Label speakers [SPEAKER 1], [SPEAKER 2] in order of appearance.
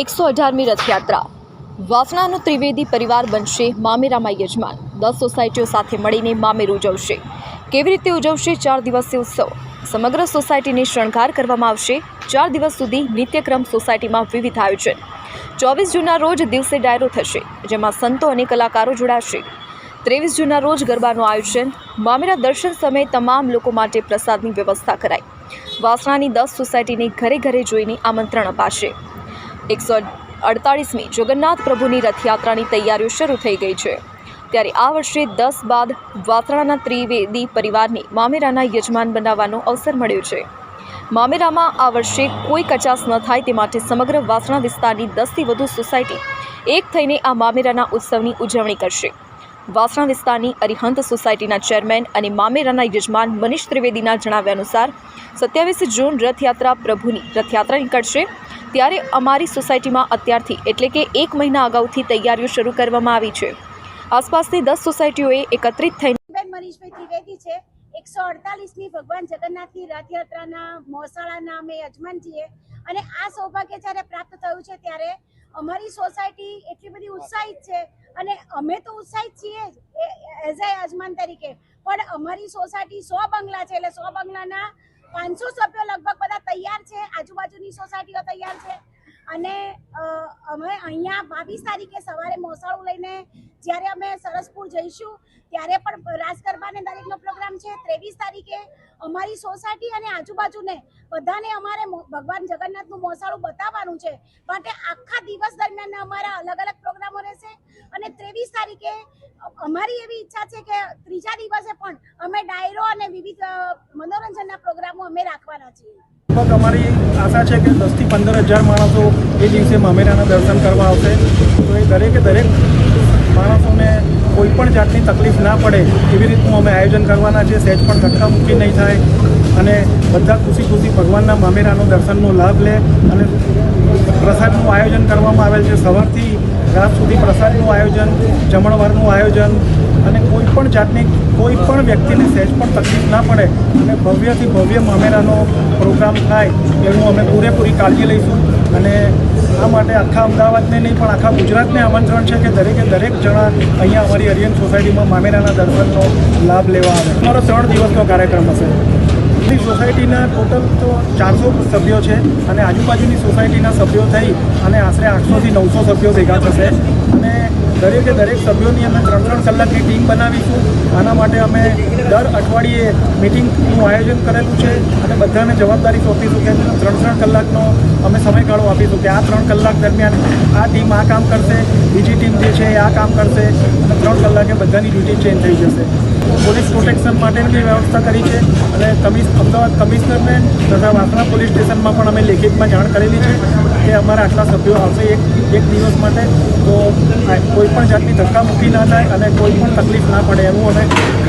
[SPEAKER 1] એકસો અઢારમી રથયાત્રા. વાસણાનો ત્રિવેદી પરિવાર બનશે મામેરામાં યજમાન. દસ સોસાયટીઓ સાથે મળીને મામેરું ઉજવશે. કેવી રીતે ઉજવશે? ચાર દિવસીય ઉત્સવ. સમગ્ર સોસાયટીને શણગાર કરવામાં આવશે. ચાર દિવસ સુધી નિત્યક્રમ સોસાયટીમાં વિવિધ આયોજન. ચોવીસ જૂનના રોજ દિવસે ડાયરો થશે, જેમાં સંતો અને કલાકારો જોડાશે. ત્રેવીસ જૂનના રોજ ગરબાનું આયોજન. મામેરા દર્શન સમયે તમામ લોકો માટે પ્રસાદની વ્યવસ્થા કરાઈ. વાસણાની દસ સોસાયટીને ઘરે ઘરે જોઈને આમંત્રણ અપાશે. એકસો અડતાળીસમી જગન્નાથ પ્રભુની રથયાત્રાની તૈયારીઓ શરૂ થઈ ગઈ છે. ત્યારે આ વર્ષે દસ બાદ વાસણાના ત્રિવેદી પરિવારને મામેરાના યજમાન બનાવવાનો અવસર મળ્યો છે. મામેરામાં આ વર્ષે કોઈ કચાસ ન થાય તે માટે સમગ્ર વાસણા વિસ્તારની દસથી વધુ સોસાયટી એક થઈને આ મામેરાના ઉત્સવની ઉજવણી કરશે. વાસણા વિસ્તારની અરિહંત સોસાયટીના ચેરમેન અને મામેરાના યજમાન મનીષ ત્રિવેદીના જણાવ્યા અનુસાર, સત્યાવીસ જૂન રથયાત્રા પ્રભુની રથયાત્રા નીકળશે. ત્યારે અમારી સોસાયટીમાં અત્યારથી એટલે કે એક મહિના અગાઉથી તૈયારીઓ શરૂ કરવામાં આવી છે. આસપાસની દસ સોસાયટીઓએ એકત્રિત થઈને
[SPEAKER 2] બેન મનીષભાઈ ત્રિવેદી છે. એકસો અડતાલીસની ભગવાન જગન્નાથની રથયાત્રાના મોસાળાના અમે યજમાન છીએ અને આ સૌભાગ્ય જ્યારે પ્રાપ્ત થયું છે ત્યારે અમારી સોસાયટી એટલી બધી ઉત્સાહિત છે અને અમે તો ઉત્સાહિત છીએ એઝ એ યજમાન તરીકે. પણ અમારી સોસાયટી સો બંગલા છે એટલે સો બંગલાના પાંચસો સભ્યો લગભગ બધા તૈયાર છે, આજુબાજુની સોસાયટીઓ તૈયાર છે. અને અમે અહીંયા બાવીસ તારીખે સવારે મોસાળું લઈને જ્યારે અમે સરસપુર જઈશું, ત્યારે પણ રાસ ગરબાને દરેકનો પ્રોગ્રામ છે. ત્રેવીસ તારીખે અમારી સોસાયટી અને આજુબાજુને બધાને અમારે ભગવાન જગન્નાથનું મોસાળું બતાવવાનું છે. માટે આખા દિવસ દરમિયાન અમારા અલગ અલગ પ્રોગ્રામો રહેશે. અને ત્રેવીસ તારીખે અમારી એવી ઈચ્છા છે કે ત્રીજા દિવસે પણ અમે ડાયરો અને વિવિધ મનોરંજનના પ્રોગ્રામો અમે રાખવાના છીએ.
[SPEAKER 3] લગભગ અમારી આશા છે કે દસથી પંદર હજાર માણસો એ દિવસે મામેરાના દર્શન કરવા આવશે? તો એ દરેકે દરેક માણસોને કોઈ પણ જાતની તકલીફ ના પડે એવી રીતનું અમે આયોજન કરવાના છે. સહેજ પણ ધક્કા મૂકી નહીં થાય અને બધા ખુશી ખુશી ભગવાનના મામેરાનો દર્શનનો લાભ લે અને પ્રસાદનું આયોજન કરવામાં આવેલ છે. સવારથી રાત સુધી પ્રસાદનું આયોજન, જમણવારનું આયોજન અને કોઈ પણ જાતની, કોઈ પણ વ્યક્તિને સહેજ પણ તકલીફ ના પડે અને ભવ્યથી ભવ્ય મામેરાનો પ્રોગ્રામ થાય, એનું અમે પૂરેપૂરી કાળજી લઈશું. અને આ માટે આખા અમદાવાદને નહીં, પણ આખા ગુજરાતને આમંત્રણ છે કે દરેકે દરેક જણા અહીંયા અમારી અરિયન સોસાયટીમાં મામેરાના દર્શનનો લાભ લેવા આવે. અમારો ત્રણ દિવસનો કાર્યક્રમ હશે. આપણી સોસાયટીના ટોટલ તો ચારસો સભ્યો છે અને આજુબાજુની સોસાયટીના સભ્યો થઈ અને આશરે આઠસોથી નવસો સભ્યો ભેગા થશે. અને દરેકે દરેક સભ્યોની અમે ત્રણ ત્રણ કલાકની ટીમ બનાવીશું. આના માટે અમે દર અઠવાડિયે મિટિંગનું આયોજન કરેલું છે અને બધાને જવાબદારી સોંપીશું કે ત્રણ ત્રણ કલાકનો અમે સમયગાળો આપીશું કે આ ત્રણ કલાક દરમિયાન આ ટીમ આ કામ કરશે, બીજી ટીમ જે છે એ આ કામ કરશે અને ત્રણ કલાકે બધાની ડ્યુટી ચેન્જ થઈ જશે. પોલીસ પ્રોટેક્શન માટેની વ્યવસ્થા કરી છે. કમિશ, અમદાવાદ કમિશનરને તથા વાસણા પોલીસ સ્ટેશનમાં પણ અમે લેખિતમાં જાણ કરેલી છે કે અમારા આટલા સભ્યો આવશે એક એક દિવસ માટે. તો કોઈ પણ જાતની મૂકી ના થાય અને કોઈ પણ તકલીફ ના પડે, એવું અમે